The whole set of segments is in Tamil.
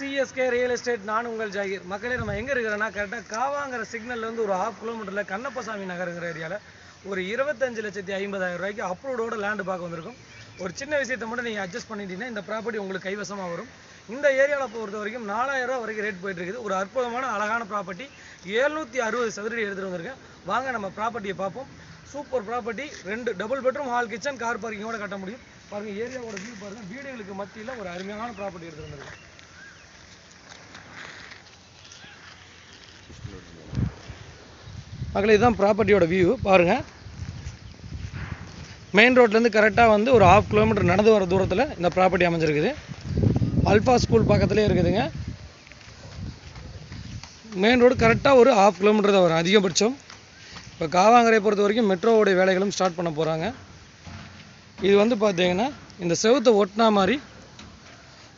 சிஎஸ்கே ரியல் எஸ்டேட் நான் உங்கள் ஜாகிர். மக்களே நம்ம எங்கே இருக்கிறோன்னா கரெக்டாக காவாங்கிற சிக்னல்லேருந்து ஒரு ஹாஃப் கிலோமீட்டரில் கண்ணப்பசாமி நகருங்கிற ஏரியாவில் ஒரு இருபத்தஞ்சு லட்சத்தி ஐம்பதாயிரம் ரூபாய்க்கு அப்ரூவோட லேண்டு பார்க்க வந்திருக்கும். ஒரு சின்ன விஷயத்தை மட்டும் நீங்கள் அட்ஜஸ்ட் பண்ணிட்டீங்கன்னா இந்த ப்ராப்பர்ட்டி உங்களுக்கு கைவசமாக வரும். இந்த ஏரியாவில் பொறுத்த வரைக்கும் நாலாயிரம் ரூபா வரைக்கும் ரேட் போயிட்டு இருக்குது. ஒரு அற்புதமான அழகான ப்ராப்பர்ட்டி எழுநூற்றி அறுபது சதுரடி எடுத்துகிட்டு வந்திருக்கேன். வாங்க நம்ம ப்ராப்பர்ட்டியை பார்ப்போம். சூப்பர் ப்ராப்பர்ட்டி ரெண்டு double bedroom hall kitchen car பார்க்கிங்கோட கட்ட முடியும். பாருங்கள் ஏரியாவோட வியூ பாருங்கள் வீடுகளுக்கு மத்தியில் ஒரு அருமையான ப்ராப்பர்ட்டி எடுத்துகிட்டு வந்திருக்கேன். மக்களே இதுதான் ப்ராப்பர்ட்டியோட வியூ பாருங்கள் மெயின் ரோட்லேருந்து கரெக்டாக வந்து ஒரு ஹாஃப் கிலோமீட்டர் நடந்து வர தூரத்தில் இந்த ப்ராப்பர்ட்டி அமைஞ்சிருக்குது. அல்ஃபா ஸ்கூல் பக்கத்துலேயே இருக்குதுங்க. மெயின் ரோடு கரெக்டாக ஒரு ஹாஃப் கிலோமீட்டர் தான் வரும் அதிகபட்சம். இப்போ காவாங்கரையை பொறுத்த வரைக்கும் மெட்ரோவோடைய வேலைகளும் ஸ்டார்ட் பண்ண போகிறாங்க இது வந்து பார்த்தீங்கன்னா இந்த செவத்தை ஒட்டினா மாதிரி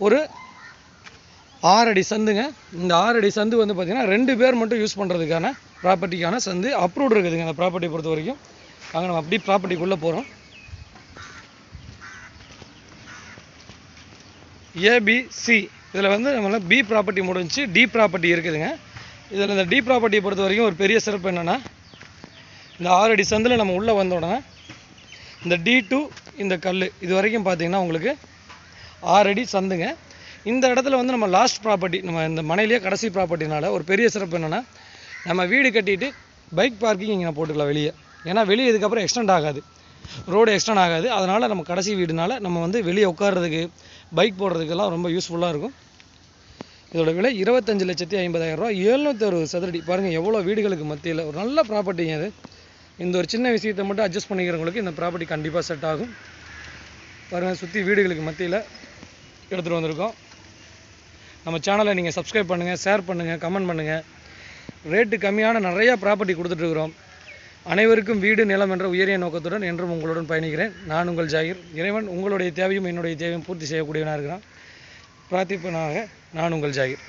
ஒரு ஆறடி சந்துங்க. இந்த ஆறடி சந்து வந்து பார்த்திங்கன்னா ரெண்டு பேர் மட்டும் யூஸ் பண்ணுறதுக்கான ப்ராப்பர்ட்டிக்கான சந்து அப்ரூவ்ட் இருக்குதுங்க அந்த ப்ராப்பர்ட்டி பொறுத்த வரைக்கும். அங்கே நம்ம அப்படி ப்ராப்பர்ட்டிக்குள்ளே போகிறோம் ஏபிசி இதில் வந்து நம்மள பி ப்ராப்பர்ட்டி முடிஞ்சு டி ப்ராப்பர்ட்டி இருக்குதுங்க. இதில் இந்த டி ப்ராப்பர்ட்டியை பொறுத்த வரைக்கும் ஒரு பெரிய சிறப்பு என்னென்னா இந்த ஆறடி சந்தில் நம்ம உள்ளே வந்த உடனே இந்த டி டூ இந்த கல் இது வரைக்கும் பார்த்தீங்கன்னா உங்களுக்கு ஆறடி சந்துங்க. இந்த இடத்துல வந்து நம்ம லாஸ்ட் ப்ராப்பர்ட்டி நம்ம இந்த மனையிலேயே கடைசி ப்ராப்பர்ட்டினால ஒரு பெரிய சிறப்பு என்னென்னா நம்ம வீடு கட்டிட்டு பைக் பார்க்கிங் இங்கே போட்டுக்கலாம் வெளியே. ஏன்னா வெளியே இதுக்கப்புறம் எக்ஸ்டெண்ட் ஆகாது. ரோடு எக்ஸ்டெண்ட் ஆகாது. அதனால் நம்ம கடைசி வீடுனால நம்ம வந்து வெளியே உட்கார்றதுக்கு பைக் போடுறதுக்கெல்லாம் ரொம்ப யூஸ்ஃபுல்லாக இருக்கும். இதோட விலை இருபத்தஞ்சு லட்சத்தி ஐம்பதாயிரம் ரூபா எழுநூற்றி அறுபது சதுரடி. பாருங்கள் எவ்வளோ வீடுகளுக்கு மத்தியில். ஒரு நல்ல ப்ராப்பர்ட்டிங்க அது இந்த ஒரு சின்ன விஷயத்தை மட்டும் அட்ஜஸ்ட் பண்ணிக்கிறவங்களுக்கு இந்த ப்ராப்பர்ட்டி கண்டிப்பாக செட் ஆகும். பாருங்கள் சுற்றி வீடுகளுக்கு மத்தியில் எடுத்துகிட்டு வந்திருக்கோம். நம்ம சேனலை நீங்கள் சப்ஸ்கிரைப் பண்ணுங்கள் ஷேர் பண்ணுங்கள் கமெண்ட் பண்ணுங்கள் ரேட்டு கம்மியான நிறையா ப்ராப்பர்ட்டி கொடுத்துட்ருக்குறோம் அனைவருக்கும் வீடு நிலம் என்ற உயரிய நோக்கத்துடன் என்றும் உங்களுடன் பயணிக்கிறேன். நான் உங்கள் ஜாகிர். இறைவன் உங்களுடைய தேவையும் என்னுடைய தேவையும் பூர்த்தி செய்யக்கூடியவனாக இருக்கிறான். பிரார்த்திப்பனாக நான் உங்கள் ஜாகிர்.